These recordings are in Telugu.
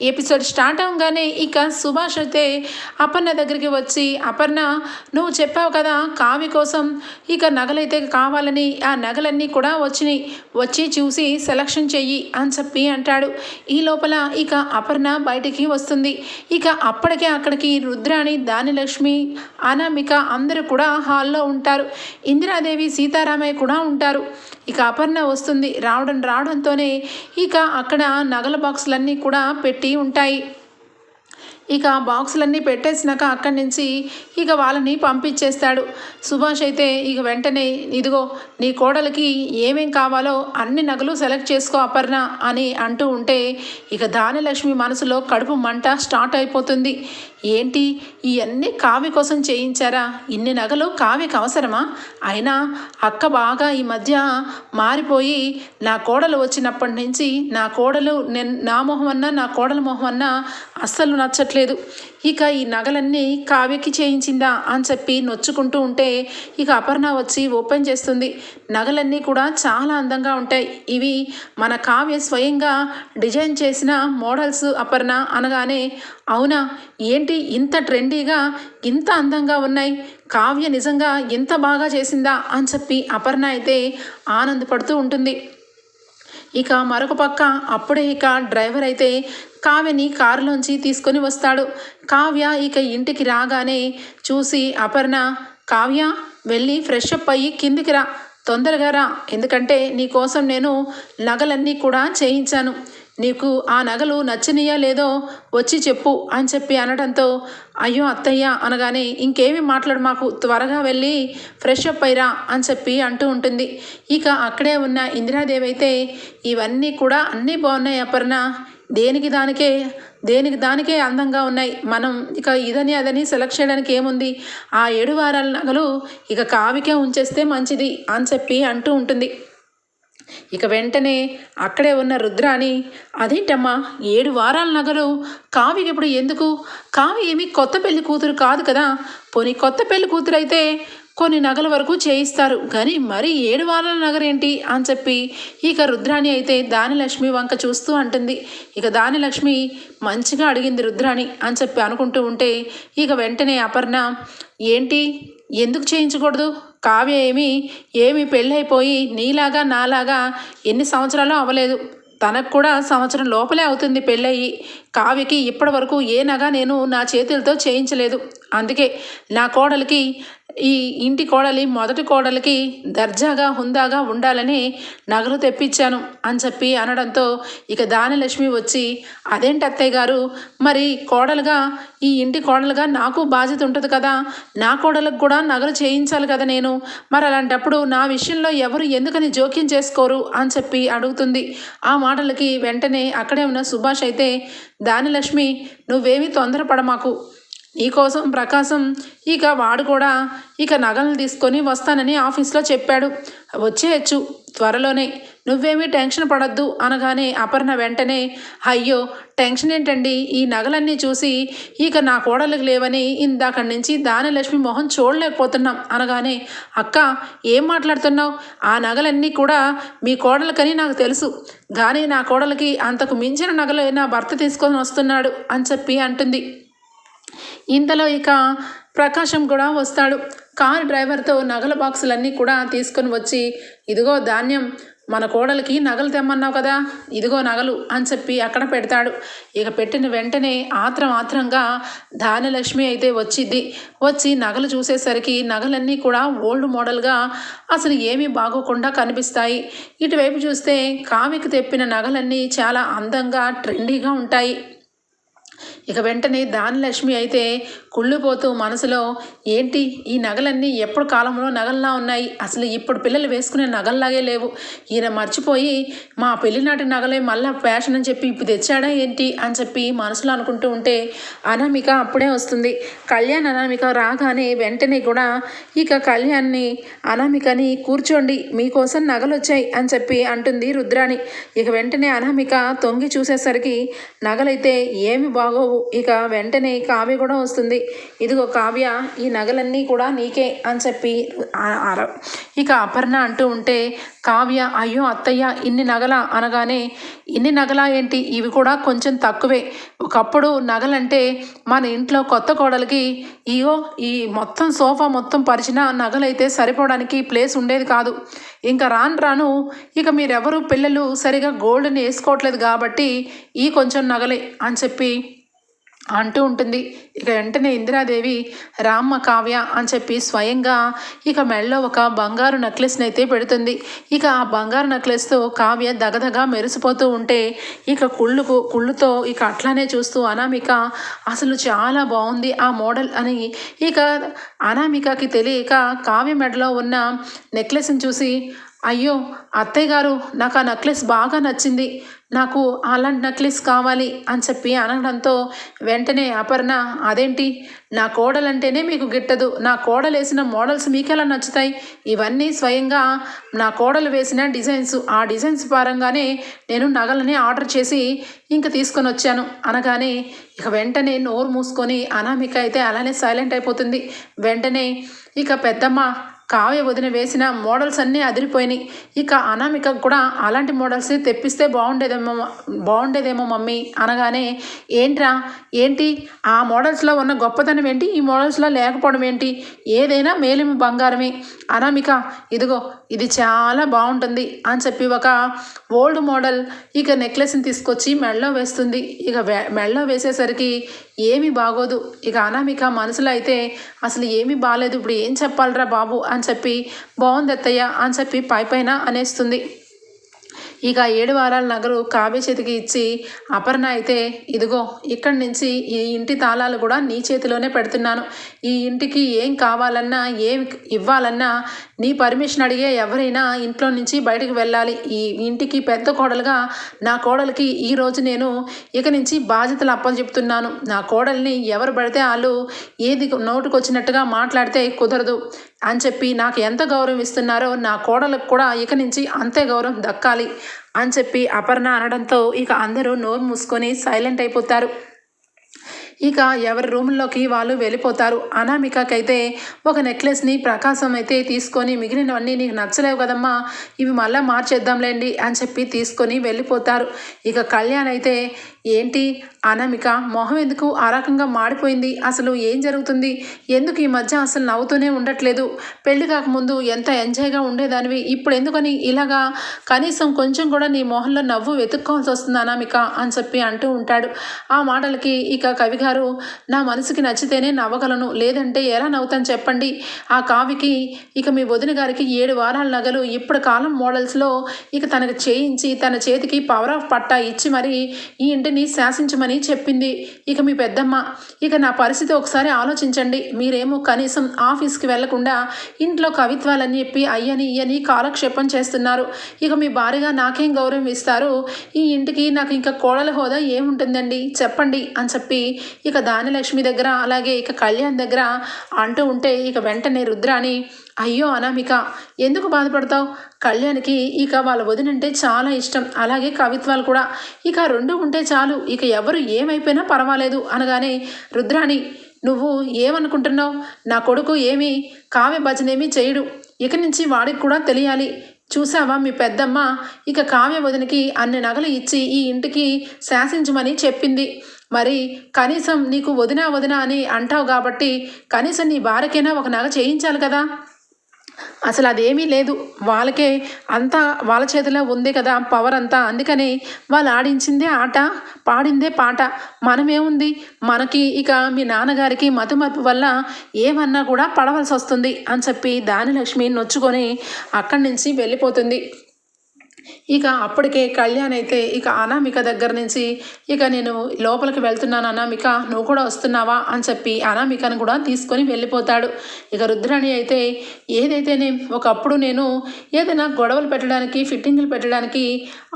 ఎపిసోడ్ స్టార్ట్ అవగానే ఇక సుభాష్ అయితే అపర్ణ దగ్గరికి వచ్చి అపర్ణ నువ్వు చెప్పావు కదా కావి కోసం ఇక నగలైతే కావాలని ఆ నగలన్నీ కూడా వచ్చినాయి. వచ్చి చూసి సెలక్షన్ చెయ్యి అని చెప్పి అంటాడు. ఈ లోపల ఇక అపర్ణ బయటికి వస్తుంది. ఇక అప్పటికే అక్కడికి రుద్రాణి దానిలక్ష్మి అనామిక అందరూ కూడా హాల్లో ఉంటారు. ఇందిరాదేవి సీతారామయ్య కూడా ఉంటారు. ఇక అపర్ణ వస్తుంది. రావడం రావడంతోనే ఇక అక్కడ నగల బాక్సులన్నీ కూడా పెట్టి ఉంటాయి. ఇక బాక్సులన్నీ పెట్టేసినాక అక్కడి నుంచి ఇక వాళ్ళని పంపించేస్తాడు. సుభాష్ అయితే ఇక వెంటనే ఇదిగో నీ కోడలికి ఏమేం కావాలో అన్ని నగలు సెలెక్ట్ చేసుకో అపర్ణ అని అంటూ ఉంటే ఇక దానిలక్ష్మి మనసులో కడుపు మంట స్టార్ట్ అయిపోతుంది. ఏంటి? ఇవన్నీ కావి కోసం చేయించారా? ఇన్ని నగలు కావికి అవసరమా? అయినా అక్క బాగా ఈ మధ్య మారిపోయి నా కోడలు వచ్చినప్పటి నుంచి నా కోడలు నేను నా మొహం అన్నా నా కోడల మొహం అన్నా అస్సలు నచ్చట్లేదు. ఇక ఈ నగలన్నీ కావ్యకి చేయించిందా అని చెప్పి నొచ్చుకుంటూ ఉంటే ఇక అపర్ణ వచ్చి ఓపెన్ చేస్తుంది. నగలన్నీ కూడా చాలా అందంగా ఉంటాయి. ఇవి మన కావ్య స్వయంగా డిజైన్ చేసిన మోడల్స్ అపర్ణ అనగానే అవునా? ఏంటి ఇంత ట్రెండీగా ఇంత అందంగా ఉన్నాయి? కావ్య నిజంగా ఎంత బాగా చేసిందా అని చెప్పి అపర్ణ అయితే ఆనందపడుతూ ఉంటుంది. ఇక మరొక పక్క అప్పుడే ఇక డ్రైవర్ అయితే కావ్యని కారులోంచి తీసుకొని వస్తాడు. కావ్య ఇక ఇంటికి రాగానే చూసి అపర్ణ కావ్య వెళ్ళి ఫ్రెష్ అప్ అయ్యి కిందికి రా. తొందరగా రా. ఎందుకంటే నీ కోసం నేను నగలన్నీ కూడా చేయించాను. నీకు ఆ నగలు నచ్చనియా లేదో వచ్చి చెప్పు అని చెప్పి అనడంతో అయ్యో అత్తయ్య అనగానే ఇంకేమి మాట్లాడు మాకు త్వరగా వెళ్ళి ఫ్రెష్ అప్ అయిరా అని చెప్పి అంటూ ఉంటుంది. ఇక అక్కడే ఉన్న ఇందిరాదేవి అయితే ఇవన్నీ కూడా అన్నీ బాగున్నాయి అపర్ణ. దేనికి దానికే దేనికి దానికే అందంగా ఉన్నాయి. మనం ఇక ఇదని అదని సెలెక్ట్ చేయడానికి ఏముంది? ఆ ఏడు వారాల నగలు ఇక కావికే ఉంచేస్తే మంచిది అని చెప్పి అంటూ ఉంటుంది. ఇక వెంటనే అక్కడే ఉన్న రుద్రాని అదేంటమ్మా ఏడు వారాల నగలు కావికి ఇప్పుడు ఎందుకు? కావి ఏమి కొత్త పెళ్ళి కూతురు కాదు కదా. పోనీ కొత్త పెళ్ళి కూతురు అయితే కొన్ని నగల వరకు చేయిస్తారు. కానీ మరి ఏడు వారాల నగరేంటి అని చెప్పి ఇక రుద్రాణి అయితే దానిలక్ష్మి వంక చూస్తూ అంటుంది. ఇక దానిలక్ష్మి మంచిగా అడిగింది రుద్రాణి అని చెప్పి అనుకుంటూ ఉంటే ఇక వెంటనే అపర్ణ ఏంటి? ఎందుకు చేయించకూడదు? కావ్య ఏమి ఏమి పెళ్ళైపోయి నీలాగా నాలాగా ఎన్ని సంవత్సరాలు అవ్వలేదు. తనకు కూడా సంవత్సరం లోపలే అవుతుంది పెళ్ళయి. కావ్యకి ఇప్పటి వరకు ఏ నగ నేను నా చేతులతో చేయించలేదు. అందుకే నా కోడలికి ఈ ఇంటి కోడలి మొదటి కోడలికి దర్జాగా హుందాగా ఉండాలని నగలు తెప్పించాను అని చెప్పి అనడంతో ఇక దానిలక్ష్మి వచ్చి అదేంటి అత్తయ్య గారు? మరి కోడలుగా ఈ ఇంటి కోడలుగా నాకు బాధ్యత ఉంటుంది కదా. నా కోడలకు కూడా నగలు చేయించాలి కదా నేను. మరి అలాంటప్పుడు నా విషయంలో ఎవరు ఎందుకని జోక్యం చేసుకోరు? అని చెప్పి అడుగుతుంది. ఆ మాటలకి వెంటనే అక్కడే ఉన్న సుభాష్ అయితే దానిలక్ష్మి నువ్వేమీ తొందరపడమాకు. నీకోసం ప్రకాశం. ఇక వాడు కూడా ఇక నగలను తీసుకొని వస్తానని ఆఫీస్లో చెప్పాడు. వచ్చేయచ్చు త్వరలోనే. నువ్వేమీ టెన్షన్ పడద్దు అనగానే అపర్ణ వెంటనే అయ్యో టెన్షన్ ఏంటండి? ఈ నగలన్నీ చూసి ఇక నా కోడలికి లేవని ఇందాక నుంచి దానిలక్ష్మి మొహం చూడలేకపోతున్నాం అనగానే అక్క ఏం మాట్లాడుతున్నావు? ఆ నగలన్నీ కూడా మీ కోడలకని నాకు తెలుసు. కానీ నా కోడలికి అంతకు మించిన నగలు నా భర్త తీసుకొని వస్తున్నాడు అని చెప్పి అంటుంది. ఇంతలో ఇక ప్రకాశం కూడా వస్తాడు. కారు డ్రైవర్తో నగల బాక్సులన్నీ కూడా తీసుకొని వచ్చి ఇదిగో ధాన్యం మన కోడలికి నగలు తెమ్మన్నావు కదా ఇదిగో నగలు అని చెప్పి అక్కడ పెడతాడు. ఇక పెట్టిన వెంటనే ఆత్రం ఆత్రంగా ధాన్యలక్ష్మి అయితే వచ్చింది వచ్చి నగలు చూసేసరికి నగలన్నీ కూడా ఓల్డ్ మోడల్గా అసలు ఏమీ బాగోకుండా కనిపిస్తాయి. ఇటువైపు చూస్తే కావికి తెప్పిన నగలన్నీ చాలా అందంగా ట్రెండీగా ఉంటాయి. ఇక వెంటనే దానిలక్ష్మి అయితే కుళ్ళిపోతూ మనసులో ఏంటి? ఈ నగలన్నీ ఎప్పుడు కాలంలో నగల్లా ఉన్నాయి? అసలు ఇప్పుడు పిల్లలు వేసుకునే నగల్లాగే లేవు. ఈయన మర్చిపోయి మా పెళ్ళినాటి నగలే మళ్ళా ఫ్యాషన్ అని చెప్పి ఇప్పుడు తెచ్చాడా ఏంటి? అని చెప్పి మనసులో అనుకుంటూ ఉంటే అనామిక అప్పుడే వస్తుంది. కళ్యాణ్ అనామిక రాగానే వెంటనే కూడా ఇక కళ్యాణ్ని అనామికని కూర్చోండి. మీకోసం నగలు వచ్చాయి అని చెప్పి అంటుంది రుద్రాణి. ఇక వెంటనే అనామిక తొంగి చూసేసరికి నగలైతే ఏమి బాగోవు. ఇక వెంటనే కావ్య కూడా వస్తుంది. ఇదిగో కావ్య ఈ నగలన్నీ కూడా నీకే అని చెప్పి అర- ఇక అపర్ణ అంటూ ఉంటే కావ్య అయ్యో అత్తయ్య ఇన్ని నగల అనగానే ఇన్ని నగల ఏంటి? ఇవి కూడా కొంచెం తక్కువే. ఒకప్పుడు నగలంటే మన ఇంట్లో కొత్త కోడలికి ఇగో ఈ మొత్తం సోఫా మొత్తం పరిచిన నగలైతే సరిపోవడానికి ప్లేస్ ఉండేది కాదు. ఇంకా రాను రాను ఇక మీరెవరు పిల్లలు సరిగా గోల్డ్ని వేసుకోవట్లేదు కాబట్టి ఈ కొంచెం నగలే అని చెప్పి అంటూ ఉంటుంది. ఇక వెంటనే ఇందిరాదేవి రామ్మ కావ్య అని చెప్పి స్వయంగా ఇక మెడలో ఒక బంగారు నెక్లెస్ని అయితే పెడుతుంది. ఇక ఆ బంగారు నెక్లెస్తో కావ్య దగదగా మెరిసిపోతూ ఉంటే ఇక కుళ్ళుకు కుళ్ళుతో ఇక అట్లానే చూస్తూ అనామిక అసలు చాలా బాగుంది ఆ మోడల్ అని ఇక అనామికకి తెలియక కావ్య మెడలో ఉన్న నెక్లెస్ని చూసి అయ్యో అత్తయ్య గారు నాకు ఆ నెక్లెస్ బాగా నచ్చింది. నాకు అలాంటి నెక్లెస్ కావాలి అని చెప్పి అనడంతో వెంటనే అపర్ణ అదేంటి? నా కోడలంటేనే మీకు గిట్టదు. నా కోడలు వేసిన మోడల్స్ మీకెలా నచ్చుతాయి? ఇవన్నీ స్వయంగా నా కోడలు వేసిన డిజైన్స్ ఆ డిజైన్స్ పరంగానే నేను నగలని ఆర్డర్ చేసి ఇంక తీసుకొని వచ్చాను. అనగానే ఇక వెంటనే నోరు మూసుకొని అనామిక అయితే అలానే సైలెంట్ అయిపోతుంది. వెంటనే ఇక పెద్దమ్మ కావ్య వదిన వేసిన మోడల్స్ అన్నీ అదిరిపోయినాయి. ఇక అనామిక కూడా అలాంటి మోడల్స్ తెప్పిస్తే బాగుండేదేమో బాగుండేదేమో మమ్మీ అనగానే ఏంట్రా ఏంటి? ఆ మోడల్స్లో ఉన్న గొప్పతనం ఏంటి? ఈ మోడల్స్లో లేకపోవడం ఏంటి? ఏదైనా మేలిమి బంగారమే. అనామిక ఇదిగో ఇది చాలా బాగుంటుంది అని చెప్పి ఒక ఓల్డ్ మోడల్ ఇక నెక్లెస్ని తీసుకొచ్చి మెడలో వేస్తుంది. ఇక మెడలో వేసేసరికి ఏమీ బాగోదు. ఇక అనామిక మనసులో అయితే అసలు ఏమీ బాగాలేదు ఇప్పుడు ఏం చెప్పాలిరా బాబు అని చెప్పి బాగుంది అత్తయ్య అని చెప్పి పై పైన అనేస్తుంది. ఇక ఏడు వారాల నగరు కావ్య చేతికి ఇచ్చి అపర్ణ అయితే ఇదిగో ఇక్కడి నుంచి ఈ ఇంటి తాళాలు కూడా నీ చేతిలోనే పెడుతున్నాను. ఈ ఇంటికి ఏం కావాలన్నా ఏం ఇవ్వాలన్నా నీ పర్మిషన్ అడిగే ఎవరైనా ఇంట్లో నుంచి బయటకు వెళ్ళాలి. ఈ ఇంటికి పెద్ద కోడలుగా నా కోడలికి ఈరోజు నేను ఇక నుంచి బాధ్యతలు అప్పచెప్తున్నాను. నా కోడల్ని ఎవరు పడితే వాళ్ళు ఏది నోటుకొచ్చినట్టుగా మాట్లాడితే కుదరదు అని చెప్పి నాకు ఎంత గౌరవం ఇస్తున్నారో నా కోడలకు కూడా ఇక నుంచి అంతే గౌరవం దక్కాలి అని చెప్పి అపర్ణ అనడంతో ఇక అందరూ నోరు మూసుకొని సైలెంట్ అయిపోతారు. ఇక ఎవరి రూమ్లోకి వాళ్ళు వెళ్ళిపోతారు. అనామికకైతే ఒక నెక్లెస్ని ప్రకాశం అయితే తీసుకొని మిగిలినవన్నీ నీకు నచ్చలేవు కదమ్మా ఇవి మళ్ళీ మార్చేద్దాంలేండి అని చెప్పి తీసుకొని వెళ్ళిపోతారు. ఇక కళ్యాణ్ అయితే ఏంటి? అనామిక మొహం ఎందుకు ఆ రకంగా మాడిపోయింది? అసలు ఏం జరుగుతుంది? ఎందుకు ఈ మధ్య అసలు నవ్వుతూనే ఉండట్లేదు? పెళ్ళి కాకముందు ఎంత ఎంజాయ్గా ఉండేదానివి? ఇప్పుడు ఎందుకని ఇలాగా? కనీసం కొంచెం కూడా నీ మొహంలో నవ్వు వెతుక్కోవాల్సి వస్తుంది అనామిక అని చెప్పి అంటూ ఉంటాడు. ఆ మాటలకి ఇక కవి గారు నా మనసుకి నచ్చితేనే నవ్వగలను. లేదంటే ఎలా నవ్వుతాను చెప్పండి? ఆ కావికి ఇక మీ వదిన గారికి ఏడు వారాల నగలు. ఇప్పుడు కాలం మోడల్స్లో ఇక తనకు చేయించి తన చేతికి పవర్ ఆఫ్ పట్టా ఇచ్చి మరి ఈ ఇద్దరిని శాసించమని చెప్పింది. ఇక మీ పెద్దమ్మ ఇక నా పరిస్థితి ఒకసారి ఆలోచించండి. మీరేమో కనీసం ఆఫీస్కి వెళ్ళకుండా ఇంట్లో కవిత్వాలని చెప్పి అయ్యని ఇయ్యని కాలక్షేపం చేస్తున్నారు. ఇక మీ భార్యగా నాకేం గౌరవం ఇస్తారు? ఈ ఇంటికి నాకు ఇంకా కోడల హోదా ఏముంటుందండి? చెప్పండి అని చెప్పి ఇక దానిలక్ష్మి దగ్గర అలాగే ఇక కళ్యాణ్ దగ్గర అంటూ ఉంటే ఇక వెంటనే రుద్రాని అయ్యో అనామిక ఎందుకు బాధపడతావు? కళ్యాణ్కి ఇక వాళ్ళ వదినంటే చాలా ఇష్టం. అలాగే కవిత్వాలు కూడా. ఇక రెండు ఉంటే చాలు. ఇక ఎవరు ఏమైపోయినా పర్వాలేదు అనగానే రుద్రాణి నువ్వు ఏమనుకుంటున్నావు? నా కొడుకు ఏమీ కావ్య భజనేమీ చేయడు. ఇక నుంచి వాడికి కూడా తెలియాలి. చూసావా మీ పెద్దమ్మ? ఇక కావ్య వదినకి అన్ని నగలు ఇచ్చి ఈ ఇంటికి శాసించమని చెప్పింది. మరి కనీసం నీకు వదినా వదినా అని అంటావు కాబట్టి కనీసం నీ భార్యకైనా ఒక నగ చేయించాలి కదా? అసలు అదేమీ లేదు. వాళ్ళకే అంతా వాళ్ళ చేతిలో ఉంది కదా పవర్ అంతా. అందుకని వాళ్ళు ఆడించిందే ఆట పాడిందే పాట. మనమేముంది? మనకి ఇక మీ నాన్నగారికి మతుమరుపు వల్ల ఏమన్నా కూడా పడవలసి వస్తుంది అని చెప్పి దానిలక్ష్మి నొచ్చుకొని అక్కడి నుంచి వెళ్ళిపోతుంది. ఇక అప్పటికే కళ్యాణ్ అయితే ఇక అనామిక దగ్గర నుంచి ఇక నేను లోపలికి వెళ్తున్నాను అనామిక నువ్వు కూడా వస్తున్నావా అని చెప్పి అనామికను కూడా తీసుకొని వెళ్ళిపోతాడు. ఇక రుద్రాణి అయితే ఏదైతేనే ఒకప్పుడు నేను ఏదైనా గొడవలు పెట్టడానికి ఫిట్టింగ్లు పెట్టడానికి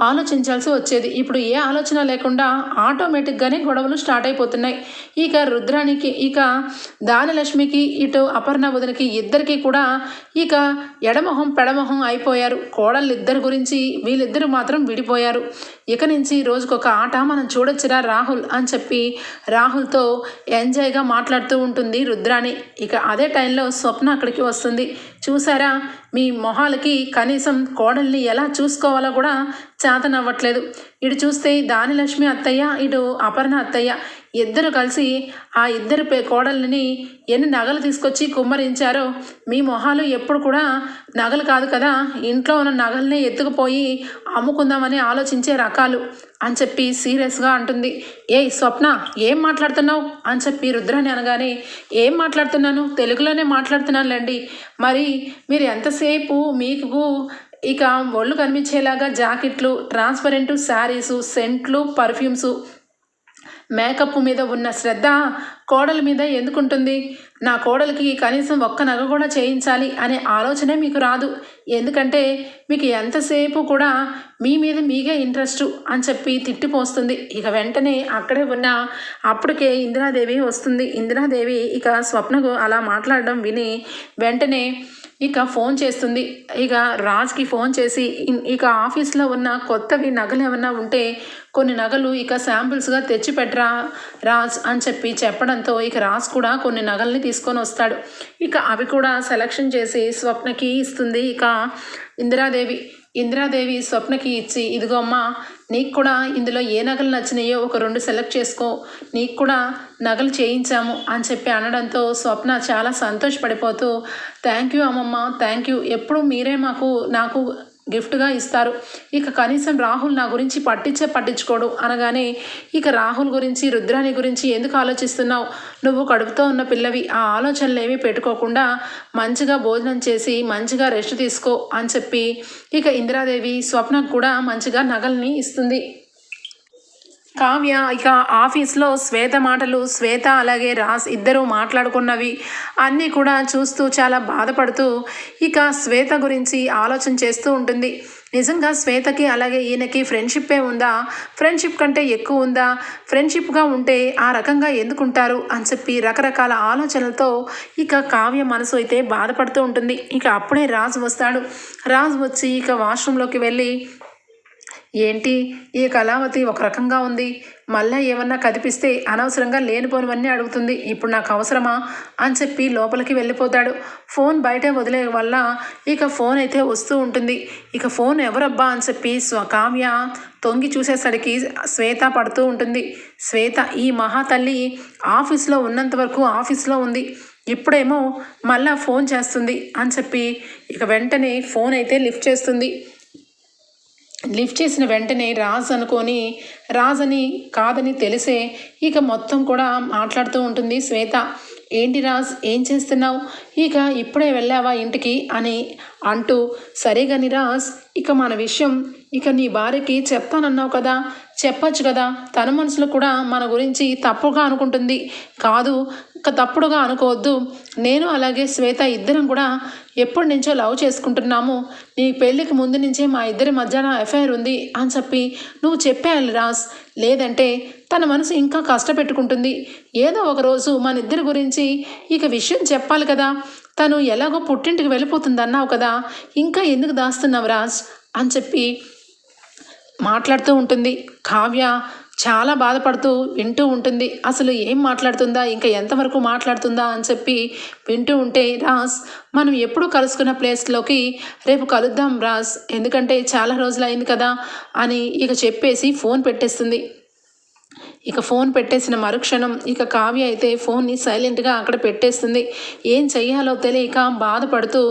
ఆలోచించాల్సి వచ్చేది. ఇప్పుడు ఏ ఆలోచన లేకుండా ఆటోమేటిక్గానే గొడవలు స్టార్ట్ అయిపోతున్నాయి. ఇక రుద్రాణికి ఇక దానలక్ష్మికి ఇటు అపర్ణ వదినకి ఇద్దరికి కూడా ఇక ఎడమొహం పెడమొహం అయిపోయారు. కోడళ్ళు ఇద్దరి గురించి వీళ్ళిద్దరూ మాత్రం విడిపోయారు. ఇక నుంచి రోజుకొక ఆట మనం చూడొచ్చురా రాహుల్ అని చెప్పి రాహుల్తో ఎంజాయ్గా మాట్లాడుతూ ఉంటుంది రుద్రాణి. ఇక అదే టైంలో స్వప్న అక్కడికి వస్తుంది. చూసారా? మీ మొహాలకి కనీసం కోడల్ని ఎలా చూసుకోవాలో కూడా చేతనవ్వట్లేదు. ఇటు చూస్తే దానిలక్ష్మి అత్తయ్య ఇటు అపర్ణ అత్తయ్య ఇద్దరు కలిసి ఆ ఇద్దరు పే కోడళ్ళని ఎన్ని నగలు తీసుకొచ్చి కుమ్మరించారో మీ మొహాలు ఎప్పుడు కూడా నగలు కాదు కదా? ఇంట్లో ఉన్న నగల్ని ఎత్తుకుపోయి అమ్ముకుందామని ఆలోచించే రకాలు. అని చెప్పి సీరియస్గా అంటుంది. ఏయ్ స్వప్న ఏం మాట్లాడుతున్నావు? అని చెప్పి రుద్రాని అనగానే ఏం మాట్లాడుతున్నాను? తెలుగులోనే మాట్లాడుతున్నానులేండి. మరి మీరు ఎంతసేపు మీకు ఇక ఒళ్ళు కనిపించేలాగా జాకెట్లు ట్రాన్స్పరెంట్ శారీసు సెంట్లు పర్ఫ్యూమ్సు మేకప్ మీద ఉన్న శ్రద్ధ కోడల మీద ఎందుకుంటుంది? నా కోడలికి కనీసం ఒక్క నగ కూడా చేయించాలి అనే ఆలోచనే మీకు రాదు. ఎందుకంటే మీకు ఎంతసేపు కూడా మీ మీద మీకే ఇంట్రెస్ట్ అని చెప్పి తిట్టిపోస్తుంది ఇక వెంటనే అక్కడే ఉన్న అప్పటికే ఇందిరాదేవి వస్తుంది. ఇందిరాదేవి ఇక స్వప్నకు అలా మాట్లాడడం విని వెంటనే ఇక ఫోన్ చేస్తుంది. ఇక రాజ్కి ఫోన్ చేసి ఇక ఆఫీస్లో ఉన్న కొత్తవి నగలు ఏమన్నా ఉంటే కొన్ని నగలు ఇక శాంపిల్స్గా తెచ్చి పెట్టరా రాజ్ అని చెప్పి చెప్పడం చెప్పడంతో ఇక రాజ్ కూడా కొన్ని నగల్ని తీసుకొని వస్తాడు. ఇక అవి కూడా సెలక్షన్ చేసి స్వప్నకి ఇస్తుంది. ఇక ఇందిరాదేవి ఇందిరాదేవి స్వప్నకి ఇచ్చి ఇదిగో అమ్మా నీకు కూడా ఇందులో ఏ నగలు నచ్చినాయో ఒక రెండు సెలెక్ట్ చేసుకో. నీకు కూడా నగలు చేయించాము అని చెప్పి అనడంతో స్వప్న చాలా సంతోషపడిపోతూ థ్యాంక్ యూ అమ్మమ్మ థ్యాంక్ యూ ఎప్పుడు మీరే మాకు నాకు గిఫ్ట్గా ఇస్తారు. ఇక కనీసం రాహుల్ నా గురించి పట్టించే పట్టించుకోడు అనగానే ఇక రాహుల్ గురించి రుద్రాని గురించి ఎందుకు ఆలోచిస్తున్నావు? నువ్వు కడుపుతో ఉన్న పిల్లవి ఆ ఆలోచనలు ఏమీ పెట్టుకోకుండా మంచిగా భోజనం చేసి మంచిగా రెస్ట్ తీసుకో అని చెప్పి ఇక ఇందిరాదేవి స్వప్నకు కూడా మంచిగా నగల్ని ఇస్తుంది. కావ్య ఇక ఆఫీస్లో శ్వేత మాటలు శ్వేత అలాగే రాస్ ఇద్దరూ మాట్లాడుకున్నవి అన్నీ కూడా చూస్తూ చాలా బాధపడుతూ ఇక శ్వేత గురించి ఆలోచన చేస్తూ ఉంటుంది. నిజంగా శ్వేతకి అలాగే ఈయనకి ఫ్రెండ్షిప్పే ఉందా? ఫ్రెండ్షిప్ కంటే ఎక్కువ ఉందా? ఫ్రెండ్షిప్గా ఉంటే ఆ రకంగా ఎందుకుంటారు? అని చెప్పి రకరకాల ఆలోచనలతో ఇక కావ్య మనసు అయితే బాధపడుతూ ఉంటుంది. ఇక అప్పుడే రాజు వస్తాడు. రాజు వచ్చి ఇక వాష్రూంలోకి వెళ్ళి ఏంటి? ఈ కళావతి ఒక రకంగా ఉంది. మళ్ళా ఏమన్నా కదిపిస్తే అనవసరంగా లేనిపోనివన్నీ అడుగుతుంది. ఇప్పుడు నాకు అవసరమా? అని చెప్పి లోపలికి వెళ్ళిపోతాడు. ఫోన్ బయట వదిలే వల్ల ఇక ఫోన్ అయితే వస్తూ ఉంటుంది. ఇక ఫోన్ ఎవరబ్బా? అని చెప్పి కావ్య తొంగి చూసేసరికి శ్వేత పడుతూ ఉంటుంది. శ్వేత ఈ మహాతల్లి ఆఫీస్లో ఉన్నంత వరకు ఆఫీస్లో ఉంది. ఇప్పుడేమో మళ్ళా ఫోన్ చేస్తుంది. అని చెప్పి ఇక వెంటనే ఫోన్ అయితే లిఫ్ట్ చేస్తుంది. లిఫ్ట్ చేసిన వెంటనే రాజ్ అనుకొని రాజ్ అని కాదని తెలిసే ఇక మొత్తం కూడా మాట్లాడుతూ ఉంటుంది శ్వేత. ఏంటి రాజ్ ఏం చేస్తున్నావు? ఇక ఇప్పుడే వెళ్ళావా ఇంటికి? అని అంటూ సరే కానీ రాజ్ ఇక మన విషయం ఇక నీ భార్యకి చెప్తానన్నావు కదా. చెప్పచ్చు కదా. తన మనసులో కూడా మన గురించి తప్పుగా అనుకుంటుంది. కాదు తప్పుడుగా అనుకోవద్దు. నేను అలాగే శ్వేత ఇద్దరం కూడా ఎప్పటి నుంచో లవ్ చేసుకుంటున్నాము. నీ పెళ్ళికి ముందు నుంచే మా ఇద్దరి మధ్యన ఎఫ్ఐఆర్ ఉంది అని చెప్పి నువ్వు చెప్పేయాలి రాస్ లేదంటే తన మనసు ఇంకా కష్టపెట్టుకుంటుంది. ఏదో ఒక రోజు మన ఇద్దరి గురించి ఇక విషయం చెప్పాలి కదా. తను ఎలాగో పుట్టింటికి వెళ్ళిపోతుంది అన్నావు కదా. ఇంకా ఎందుకు దాస్తున్నావు రాజ్? అని చెప్పి మాట్లాడుతూ ఉంటుంది. కావ్య చాలా బాధపడుతూ వింటూ ఉంటుంది. అసలు ఏం మాట్లాడుతుందా? ఇంకా ఎంతవరకు మాట్లాడుతుందా? అని చెప్పి వింటూ ఉంటే రాస్ మనం ఎప్పుడు కలుసుకున్న ప్లేస్లోకి రేపు కలుద్దాం రాస్ ఎందుకంటే చాలా రోజులైంది కదా అని ఇక చెప్పేసి ఫోన్ పెట్టేస్తుంది. ఇక ఫోన్ పెట్టేసిన మరుక్షణం ఇక కావ్య అయితే ఫోన్ని సైలెంట్గా అక్కడ పెట్టేస్తుంది. ఏం చెయ్యాలో తెలియక బాధపడుతూ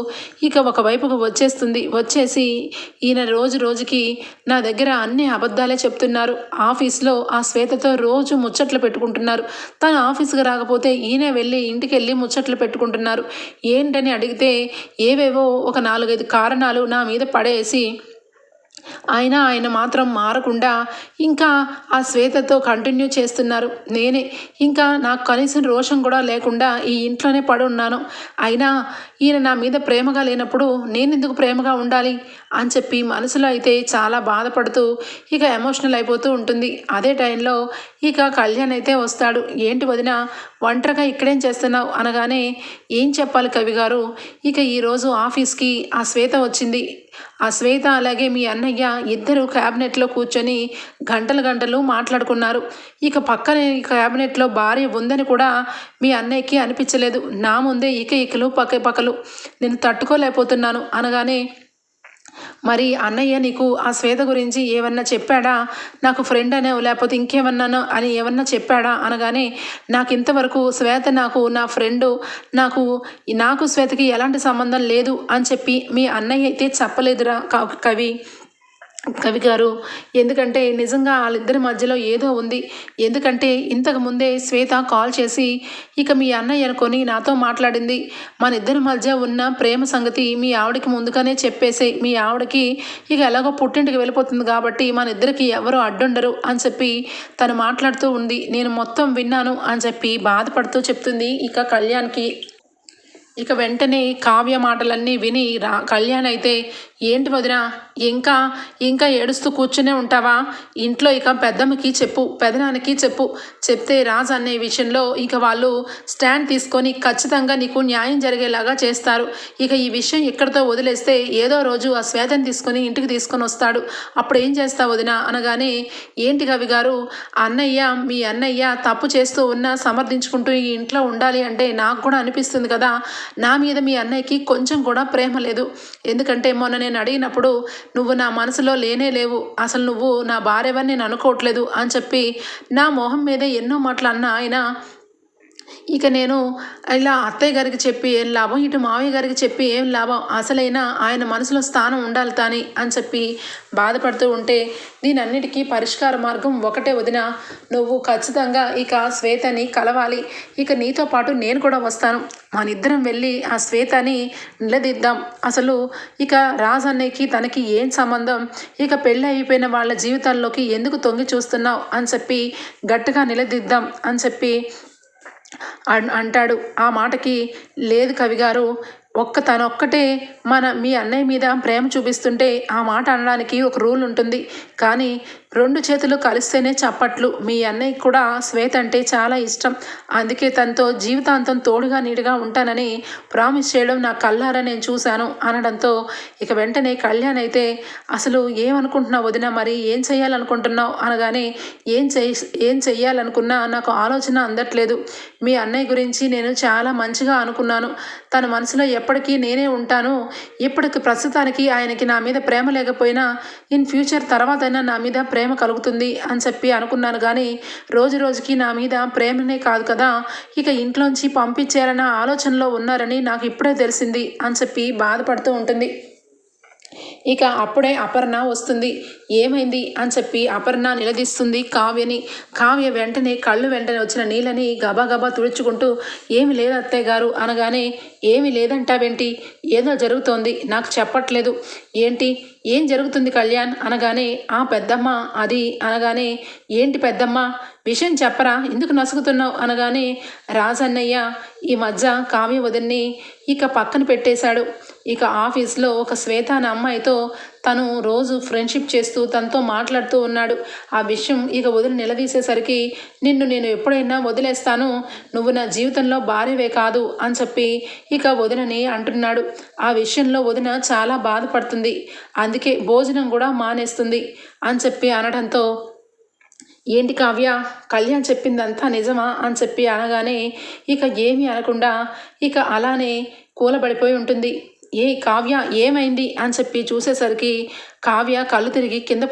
ఇక ఒకవైపుకు వచ్చేస్తుంది. వచ్చేసి ఈయన రోజు రోజుకి నా దగ్గర అన్ని అబద్ధాలే చెప్తున్నారు. ఆఫీస్లో ఆ శ్వేతతో రోజు ముచ్చట్లు పెట్టుకుంటున్నారు. తను ఆఫీస్కి రాకపోతే ఈయన వెళ్ళి ఇంటికి వెళ్ళి ముచ్చట్లు పెట్టుకుంటున్నారు. ఏంటని అడిగితే ఏవేవో ఒక నాలుగైదు కారణాలు నా మీద పడేసి అయినా ఆయన మాత్రం మారకుండా ఇంకా ఆ శ్వేతతో కంటిన్యూ చేస్తున్నారు. నేనే. ఇంకా నాకు కనీసం రోషం కూడా లేకుండా ఈ ఇంట్లోనే పడి ఉన్నాను. అయినా ఈయన నా మీద ప్రేమగా లేనప్పుడు నేను ఎందుకు ప్రేమగా ఉండాలి? అని చెప్పి మనసులో అయితే చాలా బాధపడుతూ ఇక ఎమోషనల్ అయిపోతూ ఉంటుంది. అదే టైంలో ఇక కళ్యాణ్ అయితే వస్తాడు. ఏంటి వదిన ఒంటరిగా ఇక్కడేం చేస్తున్నావు? అనగానే ఏం చెప్పాలి కవి గారు ఇక ఈరోజు ఆఫీస్కి ఆ శ్వేత వచ్చింది. ఆ శ్వేత అలాగే మీ అన్నయ్య ఇద్దరు క్యాబినెట్లో కూర్చొని గంటలు గంటలు మాట్లాడుకున్నారు. ఇక పక్కనే క్యాబినెట్లో భార్య ఉందని కూడా మీ అన్నయ్యకి అనిపించలేదు. నా ముందే ఇక ఇకలు పక్క పక్కలు. నేను తట్టుకోలేకపోతున్నాను అనగానే మరి అన్నయ్య నీకు ఆ శ్వేత గురించి ఏమన్నా చెప్పాడా? నాకు ఫ్రెండ్ అనే లేకపోతే ఇంకేమన్నానో అని ఏమన్నా చెప్పాడా? అనగానే నాకు ఇంతవరకు శ్వేత నాకు నా ఫ్రెండు నాకు నాకు శ్వేతకి ఎలాంటి సంబంధం లేదు అని చెప్పి మీ అన్నయ్య అయితే చెప్పలేదురా కవి. కవి గారు ఎందుకంటే నిజంగా వాళ్ళిద్దరి మధ్యలో ఏదో ఉంది. ఎందుకంటే ఇంతకు ముందే శ్వేత కాల్ చేసి ఇక మీ అన్నయ్య అనుకొని నాతో మాట్లాడింది. మన ఇద్దరి మధ్య ఉన్న ప్రేమ సంగతి మీ ఆవిడకి ముందుగానే చెప్పేసి. మీ ఆవిడకి ఇక ఎలాగో పుట్టింటికి వెళ్ళిపోతుంది కాబట్టి మన ఇద్దరికి ఎవరు అడ్డుండరు అని చెప్పి తను మాట్లాడుతూ ఉంది. నేను మొత్తం విన్నాను అని చెప్పి బాధపడుతూ చెప్తుంది ఇక కళ్యాణ్కి. ఇక వెంటనే కావ్య మాటలన్నీ విని రా కళ్యాణ్ అయితే ఏంటి వదిన? ఇంకా ఇంకా ఏడుస్తూ కూర్చునే ఉంటావా? ఇంట్లో ఇక పెద్దమ్మకి చెప్పు పెదనానికి చెప్పు. చెప్తే రాజ్ అనే విషయంలో ఇక వాళ్ళు స్టాండ్ తీసుకొని ఖచ్చితంగా నీకు న్యాయం జరిగేలాగా చేస్తారు. ఇక ఈ విషయం ఇక్కడితో వదిలేస్తే ఏదో రోజు ఆ శ్వేతని తీసుకొని ఇంటికి తీసుకొని వస్తాడు. అప్పుడు ఏం చేస్తావు వదిన? అనగానే ఏంటి కవి గారు? అన్నయ్య మీ అన్నయ్య తప్పు చేస్తూ ఉన్నా సమర్థించుకుంటూ ఈ ఇంట్లో ఉండాలి అంటే నాకు కూడా అనిపిస్తుంది కదా. నా మీద మీ అన్నయ్యకి కొంచెం కూడా ప్రేమ లేదు. ఎందుకంటే మొన్న నేను అడిగినప్పుడు నువ్వు నా మనసులో లేనే లేవు. అసలు నువ్వు నా భార్యవని నేను అనుకోవట్లేదు అని చెప్పి నా మొహం మీద ఎన్నో మాటలు అన్న ఆయన ఇక నేను ఇలా అత్తయ్య గారికి చెప్పి ఏం లాభం? ఇటు మావయ్య గారికి చెప్పి ఏం లాభం? అసలైనా ఆయన మనసులో స్థానం ఉండాలి తాని అని చెప్పి బాధపడుతూ ఉంటే దీనన్నిటికీ పరిష్కార మార్గం ఒకటే వదిన. నువ్వు ఖచ్చితంగా ఇక శ్వేతని కలవాలి. ఇక నీతో పాటు నేను కూడా వస్తాను. మనిద్దరం వెళ్ళి ఆ శ్వేతని నిలదీద్దాం. అసలు ఇక రాజ్ అన్నయ్యకి తనకి ఏం సంబంధం? ఇక పెళ్ళి అయిపోయిన వాళ్ళ జీవితాల్లోకి ఎందుకు తొంగి చూస్తున్నావు? అని చెప్పి గట్టిగా నిలదీద్దాం అని చెప్పి అంటాడు. ఆ మాటకి లేదు కవిగారు ఒక్క తనొక్కటే మన మీ అన్నయ్య మీద ప్రేమ చూపిస్తుంటే ఆ మాట అనడానికి ఒక రూల్ ఉంటుంది. కానీ రెండు చేతులు కలిస్తేనే చప్పట్లు. మీ అన్నయ్య కూడా శ్వేత అంటే చాలా ఇష్టం. అందుకే తనతో జీవితాంతం తోడుగా నీడుగా ఉంటానని ప్రామిస్ చేయడం నా కల్లారా నేను చూశాను అనడంతో ఇక వెంటనే కళ్యాణ్ అయితే అసలు ఏమనుకుంటున్నావు వదిన? మరి ఏం చేయాలనుకుంటున్నావు? అనగానే ఏం చెయ్యి ఏం చెయ్యాలనుకున్నా నాకు ఆలోచన అందట్లేదు. మీ అన్నయ్య గురించి నేను చాలా మంచిగా అనుకున్నాను. తన మనసులో ఎప్పటికీ నేనే ఉంటాను. ఇప్పటికి ప్రస్తుతానికి ఆయనకి నా మీద ప్రేమ లేకపోయినా ఇన్ ఫ్యూచర్ తర్వాతైనా నా మీద ప్రేమ కలుగుతుంది అని చెప్పి అనుకున్నాను కానీ రోజు రోజుకి నా మీద ప్రేమనే కాదు కదా. ఇక ఇంట్లోంచి పంపించేయాలన్న ఆలోచనలో ఉన్నారని నాకు ఇప్పుడే తెలిసింది అని చెప్పి బాధపడుతూ ఉంటుంది. ఇక అప్పుడే అపర్ణ వస్తుంది. ఏమైంది? అని చెప్పి అపర్ణ నిలదీస్తుంది కావ్యని. కావ్య వెంటనే కళ్ళు వెంటనే వచ్చిన నీళ్ళని గబాగబా తుడుచుకుంటూ ఏమి లేదు అత్తయ్య గారు అనగానే ఏమి లేదంటావేంటి? ఏదో జరుగుతోంది. నాకు చెప్పట్లేదు. ఏంటి? ఏం జరుగుతుంది కళ్యాణ్? అనగానే ఆ పెద్దమ్మ అది అనగానే ఏంటి పెద్దమ్మ? విషయం చెప్పరా? ఎందుకు నసుగుతున్నావు? అనగానే రాజన్నయ్య ఈ మధ్య కావ్య వదిన్ని ఇక పక్కన పెట్టేశాడు. ఇక ఆఫీస్లో ఒక శ్వేత అనే అమ్మాయితో తను రోజు ఫ్రెండ్షిప్ చేస్తూ తనతో మాట్లాడుతూ ఉన్నాడు. ఆ విషయం ఇక వదిలి నిలదీసేసరికి నిన్ను నేను ఎప్పుడైనా వదిలేస్తాను. నువ్వు నా జీవితంలో భార్యవే కాదు అని చెప్పి ఇక వదినని అంటున్నాడు. ఆ విషయంలో వదిన చాలా బాధపడుతుంది. అందుకే భోజనం కూడా మానేస్తుంది అని చెప్పి అనడంతో ఏంటి కావ్య కళ్యాణ్ చెప్పిందంతా నిజమా? అని చెప్పి అనగానే ఇక ఏమీ అనకుండా ఇక అలానే కూలబడిపోయి ఉంటుంది. ఏ కావ్య ఏమైంది? అని చెప్పి చూసేసరికి కావ్య కళ్ళు తిరిగి కింద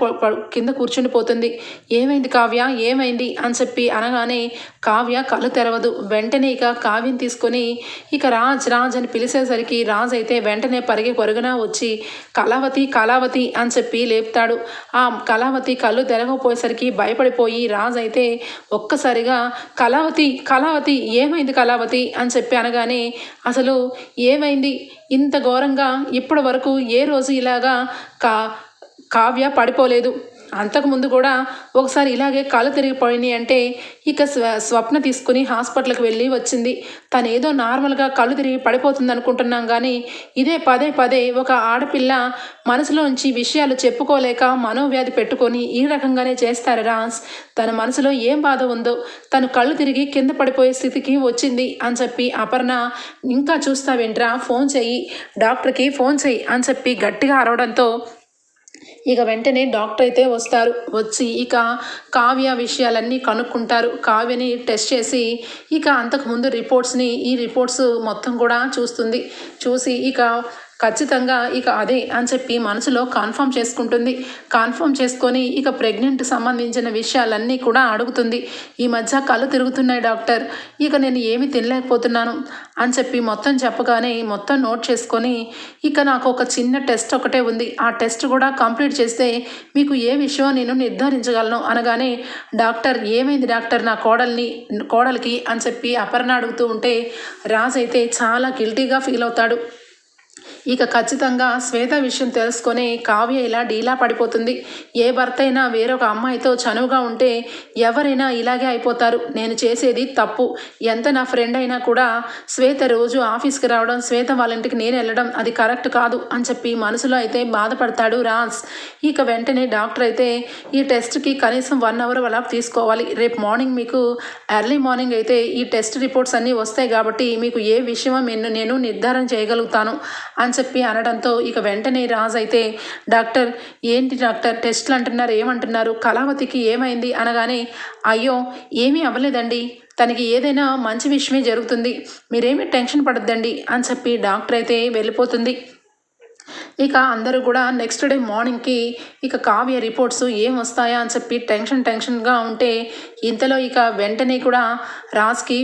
కింద కూర్చుని పోతుంది. ఏమైంది కావ్య? ఏమైంది? అని చెప్పి అనగానే కావ్య కళ్ళు తెరవదు. వెంటనే ఇక కావ్యం తీసుకొని ఇక రాజ్ రాజ్ అని పిలిచేసరికి రాజ్ అయితే వెంటనే పరిగి పరుగున వచ్చి కళావతి కళావతి అని చెప్పి లేపుతాడు. ఆ కళావతి కళ్ళు తెరవపోయేసరికి భయపడిపోయి రాజ్ అయితే ఒక్కసారిగా కళావతి కళావతి ఏమైంది కళావతి? అని చెప్పి అనగానే అసలు ఏమైంది? ఇంత ఘోరంగా ఇప్పటి వరకు ఏ రోజు ఇలాగా కా కావ్య పడిపోలేదు. అంతకుముందు కూడా ఒకసారి ఇలాగే కళ్ళు తిరిగిపోయినాయి అంటే ఇక స్వ స్వప్న తీసుకుని హాస్పిటల్కి వెళ్ళి వచ్చింది. తను ఏదో నార్మల్గా కళ్ళు తిరిగి పడిపోతుంది అనుకుంటున్నాం కానీ ఇదే పదే పదే ఒక ఆడపిల్ల మనసులోంచి విషయాలు చెప్పుకోలేక మనోవ్యాధి పెట్టుకొని ఈ రకంగానే చేస్తారు రాన్స్? తన మనసులో ఏం బాధ ఉందో తను కళ్ళు తిరిగి కింద పడిపోయే స్థితికి వచ్చింది అని చెప్పి అపర్ణ ఇంకా చూస్తావేంట్రా? ఫోన్ చెయ్యి. డాక్టర్కి ఫోన్ చెయ్యి అని చెప్పి గట్టిగా అరవడంతో ఇక వెంటనే డాక్టర్ అయితే వస్తారు. వచ్చి ఇక కావ్య విషయాలన్నీ కనుక్కుంటారు. కావ్యని టెస్ట్ చేసి ఇక అంతకుముందు రిపోర్ట్స్ని ఈ రిపోర్ట్స్ మొత్తం కూడా చూస్తుంది. చూసి ఇక ఖచ్చితంగా ఇక అదే అని చెప్పి మనసులో కన్ఫర్మ్ చేసుకుంటుంది. కన్ఫర్మ్ చేసుకొని ఇక ప్రెగ్నెంట్ సంబంధించిన విషయాలన్నీ కూడా అడుగుతుంది. ఈ మధ్య కళ్ళు తిరుగుతున్నాయి డాక్టర్. ఇక నేను ఏమి తినలేకపోతున్నాను అని చెప్పి మొత్తం చెప్పగానే మొత్తం నోట్ చేసుకొని ఇక నాకు ఒక చిన్న టెస్ట్ ఒకటే ఉంది. ఆ టెస్ట్ కూడా కంప్లీట్ చేస్తే మీకు ఏ విషయం నేను నిర్ధారించగలను అనగానే డాక్టర్ ఏమైంది డాక్టర్ నా కోడల్ని కోడలికి? అని చెప్పి అపర్ణ అడుగుతూ ఉంటే రాజు అయితే చాలా గిల్టీగా ఫీల్ అవుతాడు. ఇక ఖచ్చితంగా శ్వేత విషయం తెలుసుకొని కావ్య ఇలా డీలా పడిపోతుంది. ఏ భర్త అయినా వేరొక అమ్మాయితో చనువుగా ఉంటే ఎవరైనా ఇలాగే అయిపోతారు. నేను చేసేది తప్పు. ఎంత నా ఫ్రెండ్ అయినా కూడా శ్వేత రోజు ఆఫీస్కి రావడం శ్వేత వాళ్ళ ఇంటికి నేను వెళ్ళడం అది కరెక్ట్ కాదు అని చెప్పి మనసులో అయితే బాధపడతాడు రాజ్. ఇక వెంటనే డాక్టర్ అయితే ఈ టెస్ట్కి కనీసం వన్ అవర్ అలా తీసుకోవాలి. రేపు మార్నింగ్ మీకు ఎర్లీ మార్నింగ్ అయితే ఈ టెస్ట్ రిపోర్ట్స్ అన్నీ వస్తాయి కాబట్టి మీకు ఏ విషయమో నేను నేను నిర్ధారణ చేయగలుగుతాను అని చెప్పి అనడంతో ఇక వెంటనే రాజ్ అయితే డాక్టర్ ఏంటి డాక్టర్? టెస్ట్లు అంటున్నారు ఏమంటున్నారు? కళావతికి ఏమైంది? అనగానే అయ్యో ఏమీ అవ్వలేదండి. తనకి ఏదైనా మంచి విషయమే జరుగుతుంది. మీరేమీ టెన్షన్ పడద్దండి అని చెప్పి డాక్టర్ అయితే వెళ్ళిపోతుంది. ఇక అందరూ కూడా నెక్స్ట్ డే మార్నింగ్కి ఇక కావ్య రిపోర్ట్స్ ఏం వస్తాయా అని చెప్పి టెన్షన్ టెన్షన్గా ఉంటే ఇంతలో ఇక వెంటనే కూడా రాజ్కి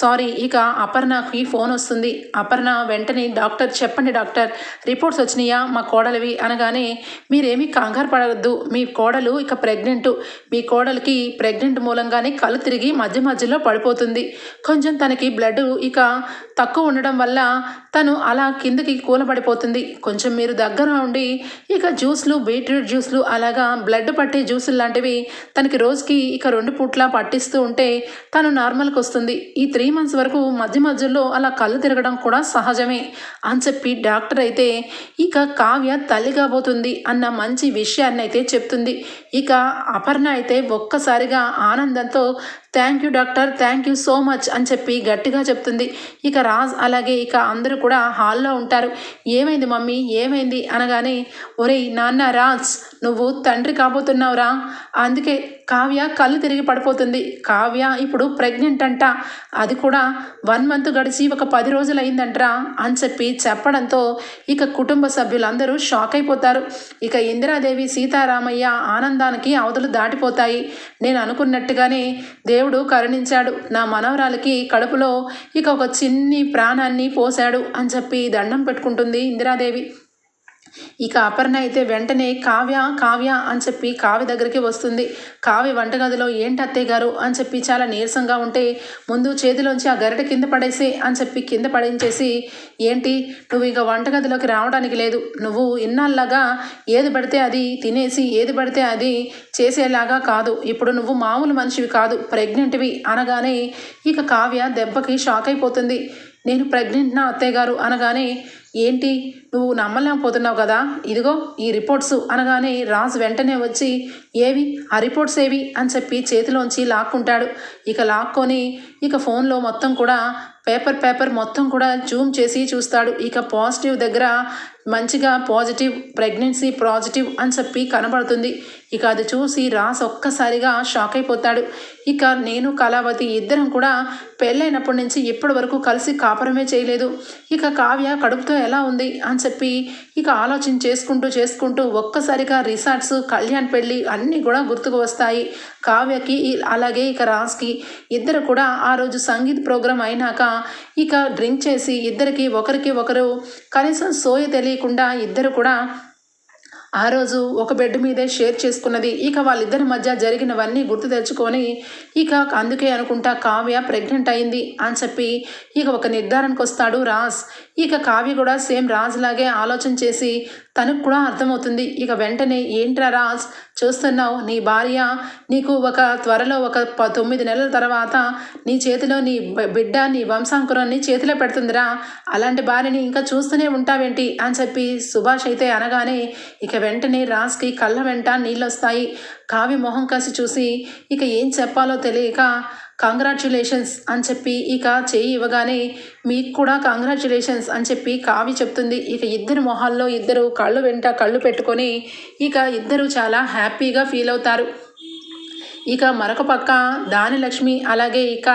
సారీ ఇక అపర్ణకి ఫోన్ వస్తుంది. అపర్ణ వెంటనే డాక్టర్ చెప్పండి డాక్టర్ రిపోర్ట్స్ వచ్చినాయా? మా కోడలివి అనగానే మీరేమీ కంగారు పడవద్దు. మీ కోడలు ఇక ప్రెగ్నెంట్. మీ కోడలికి ప్రెగ్నెంట్ మూలంగానే కళ్ళు తిరిగి మధ్య మధ్యలో పడిపోతుంది. కొంచెం తనకి బ్లడ్ ఇక తక్కువ ఉండడం వల్ల తను అలా కిందకి కూలబడిపోతుంది. కొంచెం మీరు దగ్గర ఉండి ఇక జ్యూస్లు బీట్రూట్ జ్యూస్లు అలాగా బ్లడ్ పట్టే జ్యూసులు లాంటివి తనకి రోజుకి ఇక రెండు పూట్ల పట్టిస్తూ ఉంటే తను నార్మల్కి వస్తుంది. ఈ త్రీ త్రీ మంత్స్ వరకు మధ్య మధ్యలో అలా కళ్ళు తిరగడం కూడా సహజమే అని చెప్పి డాక్టర్ అయితే ఇక కావ్య తల్లి కాబోతుంది అన్న మంచి విషయాన్ని అయితే చెప్తుంది. ఇక అపర్ణ అయితే ఒక్కసారిగా ఆనందంతో thank you doctor thank you so much అని చెప్పి గట్టిగా చెప్తుంది. ఇక రాజ్ అలాగే ఇక అందరూ కూడా హాల్లో ఉంటారు. ఏమైంది మమ్మీ? ఏమైంది? అనగానే ఒరేయ్ నాన్న రాజ్ నువ్వు తండ్రి కాబోతున్నావురా. అందుకే కావ్య కళ్ళు తిరిగి పడిపోతుంది. కావ్య ఇప్పుడు ప్రెగ్నెంట్ అంట. అది కూడా వన్ మంత్ గడిచి ఒక పది రోజులు అయిందంటరా అని చెప్పి చెప్పడంతో ఇక కుటుంబ సభ్యులందరూ షాక్ అయిపోతారు. ఇక ఇందిరాదేవి సీతారామయ్య ఆనందానికి అవధులు దాటిపోతాయి. నేను అనుకున్నట్టుగానే దేవుడు కరుణించాడు. నా మనవరాలకి కడుపులో ఇక ఒక చిన్ని ప్రాణాన్ని పోశాడు అని చెప్పి దండం పెట్టుకుంటుంది ఇందిరాదేవి. ఇక అపర్ణ అయితే వెంటనే కావ్య కావ్య అని చెప్పి కావ్య దగ్గరికి వస్తుంది. కావ్య వంటగదిలో ఏంటి అత్తయ్య గారు అని చెప్పి చాలా నీరసంగా ఉంటే ముందు చేతిలోంచి ఆ గరిట కింద పడేసి అని చెప్పి కింద పడించేసి ఏంటి నువ్వు ఇక వంటగదిలోకి రావడానికి లేదు. నువ్వు ఇన్నాళ్ళగా ఏది పడితే అది తినేసి ఏది పడితే అది చేసేలాగా కాదు. ఇప్పుడు నువ్వు మామూలు మనిషివి కాదు ప్రెగ్నెంట్వి అనగానే ఇక కావ్య దెబ్బకి షాక్ అయిపోతుంది. నేను ప్రెగ్నెంట్ నా అత్తయ్య గారు అనగానే ఏంటి? నువ్వు నమ్మలేకపోతున్నావు కదా? ఇదిగో ఈ రిపోర్ట్స్ అనగానే రాజు వెంటనే వచ్చి ఏవి? ఆ రిపోర్ట్స్ ఏవి? అని చెప్పి చేతిలోంచి లాక్కుంటాడు. ఇక లాక్కొని ఇక ఫోన్లో మొత్తం కూడా పేపర్ పేపర్ మొత్తం కూడా జూమ్ చేసి చూస్తాడు. ఇక పాజిటివ్ దగ్గర మంచిగా పాజిటివ్ ప్రెగ్నెన్సీ పాజిటివ్ అని చెప్పి కనబడుతుంది. ఇక అది చూసి రాస్ ఒక్కసారిగా షాక్ అయిపోతాడు. ఇక నేను కళావతి ఇద్దరం కూడా పెళ్ళైనప్పటి నుంచి ఇప్పటి వరకు కలిసి కాపురమే చేయలేదు. ఇక కావ్య కడుపుతో ఎలా ఉంది అని చెప్పి ఇక ఆలోచన చేసుకుంటూ చేసుకుంటూ ఒక్కసారిగా రిసార్ట్స్ కళ్యాణ్ పెళ్ళి అన్నీ కూడా గుర్తుకు వస్తాయి. కావ్యకి అలాగే ఇక రాస్కి ఇద్దరు కూడా ఆ రోజు సంగీత్ ప్రోగ్రాం అయినాక ఇక డ్రింక్ చేసి ఇద్దరికి ఒకరికి ఒకరు కనీసం సోయ తెలియకుండా ఇద్దరు కూడా ఆ రోజు ఒక బెడ్ మీదే షేర్ చేసుకున్నది. ఇక వాళ్ళిద్దరి మధ్య జరిగినవన్నీ గుర్తు తెచ్చుకొని ఇక అందుకే అనుకుంటా కావ్య ప్రెగ్నెంట్ అయింది అని చెప్పి ఇక ఒక నిర్ధారణకు వస్తాడు రాజ్. ఇక కావ్య కూడా సేమ్ రాజ్ లాగే ఆలోచన చేసి తనకు కూడా అర్థమవుతుంది. ఇక వెంటనే ఏంట్రా రాజ్ చూస్తున్నావు నీ భార్య? నీకు ఒక త్వరలో ఒక తొమ్మిది నెలల తర్వాత నీ చేతిలో నీ బిడ్డ నీ వంశాంకురాన్ని చేతిలో పెడుతుందిరా. అలాంటి భార్యని ఇంకా చూస్తూనే ఉంటావేంటి? అని చెప్పి సుభాష్ అయితే అనగానే ఇక వెంటనే రాజ్కి కళ్ళ వెంట నీళ్ళు వస్తాయి కావి మొహం కసి చూసి ఇక ఏం చెప్పాలో తెలియక కాంగ్రాచ్యులేషన్స్ అని చెప్పి ఇక చేయి ఇవ్వగానే మీకు కూడా కాంగ్రాచ్యులేషన్స్ అని చెప్పి కావి చెప్తుంది. ఇక ఇద్దరు మొహాల్లో ఇద్దరు కళ్ళు వెంట కళ్ళు పెట్టుకొని ఇక ఇద్దరు చాలా హ్యాపీగా ఫీల్ అవుతారు. ఇక మరొక పక్క దానిలక్ష్మి అలాగే ఇక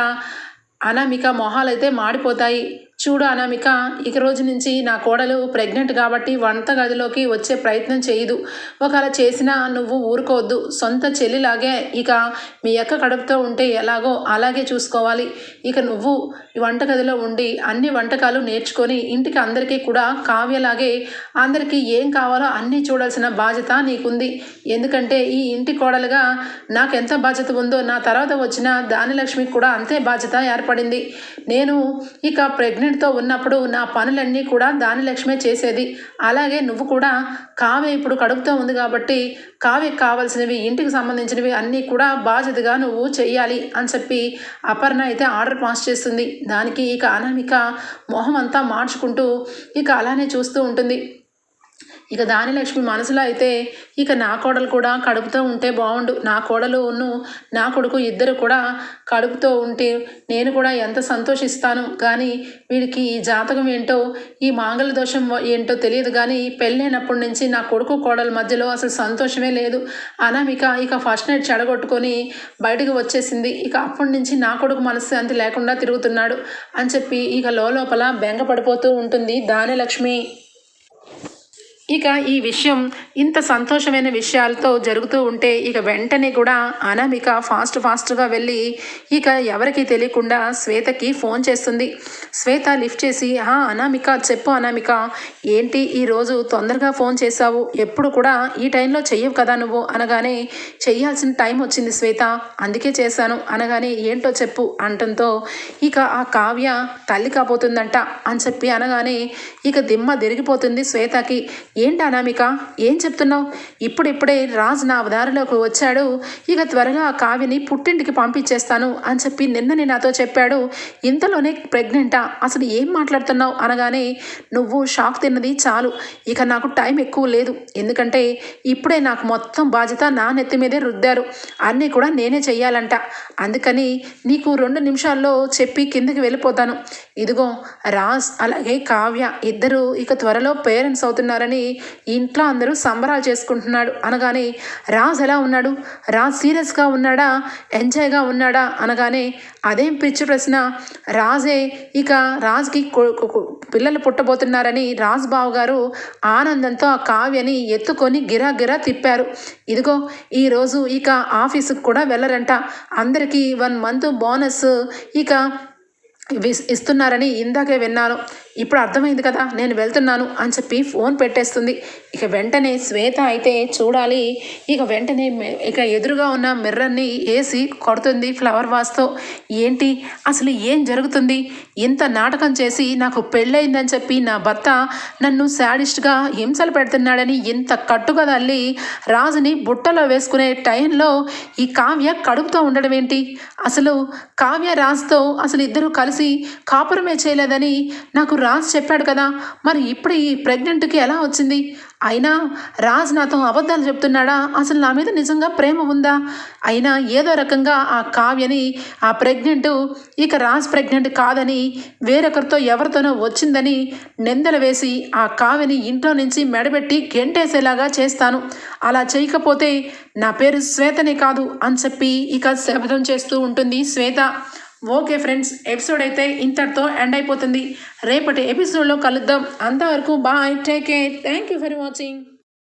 అనామిక మొహాలు అయితే మాడిపోతాయి. చూడు అనామిక ఇక రోజు నుంచి నా కోడలు ప్రెగ్నెంట్ కాబట్టి వంట గదిలోకి వచ్చే ప్రయత్నం చేయదు. ఒకవేళ చేసినా నువ్వు ఊరుకోవద్దు. సొంత చెల్లిలాగే ఇక మీ అక్క కడుపుతో ఉంటే ఎలాగో అలాగే చూసుకోవాలి. ఇక నువ్వు వంట వంటగదిలో ఉండి అన్ని వంటకాలు నేర్చుకొని ఇంటికి అందరికీ కూడా కావ్యలాగే అందరికీ ఏం కావాలో అన్నీ చూడాల్సిన బాధ్యత నీకుంది. ఎందుకంటే ఈ ఇంటి కోడలుగా నాకు ఎంత బాధ్యత ఉందో నా తర్వాత వచ్చిన దానిలక్ష్మికి కూడా అంతే బాధ్యత ఏర్పడింది. నేను ఇక ప్రెగ్నెంట్ ప్రెగ్నెంట్తో ఉన్నప్పుడు నా పనులన్నీ కూడా దానిలక్ష్మే చేసేది. అలాగే నువ్వు కూడా కావ్య ఇప్పుడు కడుపుతో ఉంది కాబట్టి కావ్యకి కావాల్సినవి ఇంటికి సంబంధించినవి అన్నీ కూడా బాధ్యతగా నువ్వు చెయ్యాలి అని చెప్పి అపర్ణ అయితే ఆర్డర్ పాస్ చేస్తుంది. దానికి ఇక అనామిక మొహం అంతా మార్చుకుంటూ ఇక అలానే చూస్తూ ఉంటుంది. ఇక దానిలక్ష్మి మనసులో అయితే ఇక నా కోడలు కూడా కడుపుతో ఉంటే బాగుండు నా కోడలు ఉన్ను నా కొడుకు ఇద్దరు కూడా కడుపుతో ఉంటే నేను కూడా ఎంత సంతోషిస్తాను. కానీ వీడికి ఈ జాతకం ఏంటో ఈ మాంగళ దోషం ఏంటో తెలియదు. కానీ పెళ్ళైనప్పటి నుంచి నా కొడుకు కోడల మధ్యలో అసలు సంతోషమే లేదు. అనామిక ఇక ఫస్ట్ నైట్ చెడగొట్టుకొని బయటకు వచ్చేసింది. ఇక అప్పటి నుంచి నా కొడుకు మనశ్శాంతి లేకుండా తిరుగుతున్నాడు అని చెప్పి ఇక లోపల బెంగ పడిపోతూ ఉంటుంది దానిలక్ష్మి ఇక ఈ విషయం ఇంత సంతోషమైన విషయాలతో జరుగుతూ ఉంటే ఇక వెంటనే కూడా అనామిక ఫాస్ట్ ఫాస్ట్గా వెళ్ళి ఇక ఎవరికి తెలియకుండా శ్వేతకి ఫోన్ చేస్తుంది. శ్వేత లిఫ్ట్ చేసి "ఆ, అనామిక చెప్పు అనామిక ఏంటి ఈరోజు తొందరగా ఫోన్ చేశావు? ఎప్పుడు కూడా ఈ టైంలో చెయ్యవు కదా నువ్వు? అనగానే చెయ్యాల్సిన టైం వచ్చింది శ్వేత అందుకే చేశాను. అనగానే ఏంటో చెప్పు అంటంతో ఇక ఆ కావ్య తల్లి కాబోతుందంట అని చెప్పి అనగానే ఇక దిమ్మ తిరిగిపోతుంది శ్వేతకి. ఏంటి అనామిక? ఏం చెప్తున్నావు? ఇప్పుడిప్పుడే రాజు నా దారిలోకి వచ్చాడు. ఇక త్వరగా ఆ కావ్యని పుట్టింటికి పంపించేస్తాను అని చెప్పి నిన్ననే నాతో చెప్పాడు. ఇంతలోనే ప్రెగ్నెంటా? అసలు ఏం మాట్లాడుతున్నావు? అనగానే నువ్వు షాక్ తిన్నది చాలు. ఇక నాకు టైం ఎక్కువ లేదు. ఎందుకంటే ఇప్పుడే నాకు మొత్తం బాధ్యత నా నెత్తి మీదే రుద్దారు. అన్నీ కూడా నేనే చెయ్యాలంట. అందుకని నీకు రెండు నిమిషాల్లో చెప్పి కిందకి వెళ్ళిపోతాను. ఇదిగో రాజ్ అలాగే కావ్య ఇద్దరు ఇక త్వరలో పేరెంట్స్ అవుతున్నారని ఇంట్లో అందరూ సంబరాలు చేసుకుంటున్నాడు. అనగానే రాజ్ ఎలా ఉన్నాడు? రాజ్ సీరియస్గా ఉన్నాడా? ఎంజాయ్గా ఉన్నాడా? అనగానే అదేం పిచ్చి ప్రశ్న? రాజే ఇక రాజ్కి పిల్లలు పుట్టబోతున్నారని రాజ్ బావు గారు ఆనందంతో ఆ కావ్యని ఎత్తుకొని గిరా గిరా తిప్పారు. ఇదిగో ఈరోజు ఇక ఆఫీసుకు కూడా వెళ్ళరంట. అందరికీ వన్ మంత్ బోనస్ ఇక ఇస్తున్నారని ఇందాకే విన్నాను. ఇప్పుడు అర్థమైంది కదా నేను వెళ్తున్నాను అని చెప్పి ఫోన్ పెట్టేస్తుంది. ఇక వెంటనే శ్వేత అయితే చూడాలి. ఇక వెంటనే ఇక ఎదురుగా ఉన్న మిర్రర్ని వేసి కొడుతుంది ఫ్లవర్ వాస్తో ఏంటి? అసలు ఏం జరుగుతుంది? ఇంత నాటకం చేసి నాకు పెళ్ళయిందని చెప్పి నా భర్త నన్ను శాడిస్ట్గా హింసలు పెడుతున్నాడని ఇంత కట్టుగా తల్లి రాజుని బుట్టలో వేసుకునే టైంలో ఈ కావ్య కడుపుతో ఉండడం ఏంటి? అసలు కావ్య రాజుతో అసలు ఇద్దరు కలిసి కాపురమే చేయలేదని నాకు రాజ్ చెప్పాడు కదా. మరి ఇప్పుడు ఈ ప్రెగ్నెంట్కి ఎలా వచ్చింది? అయినా రాజ్ నాతో అబద్ధాలు చెప్తున్నాడా? అసలు నా మీద నిజంగా ప్రేమ ఉందా? అయినా ఏదో రకంగా ఆ కావ్యని ఆ ప్రెగ్నెంట్ ఇక రాజ్ ప్రెగ్నెంట్ కాదని వేరొకరితో ఎవరితోనో వచ్చిందని నిందలు వేసి ఆ కావ్యని ఇంట్లో నుంచి మెడబెట్టి గెంటేసేలాగా చేస్తాను. అలా చేయకపోతే నా పేరు శ్వేతనే కాదు అని చెప్పి ఇక శపథం చేస్తూ ఉంటుంది శ్వేత. ఓకే ఫ్రెండ్స్ ఎపిసోడ్ అయితే ఇంతటితో ఎండ్ అయిపోతుంది. రేపటి ఎపిసోడ్లో కలుద్దాం. అంతవరకు bye take care. Thank you for watching.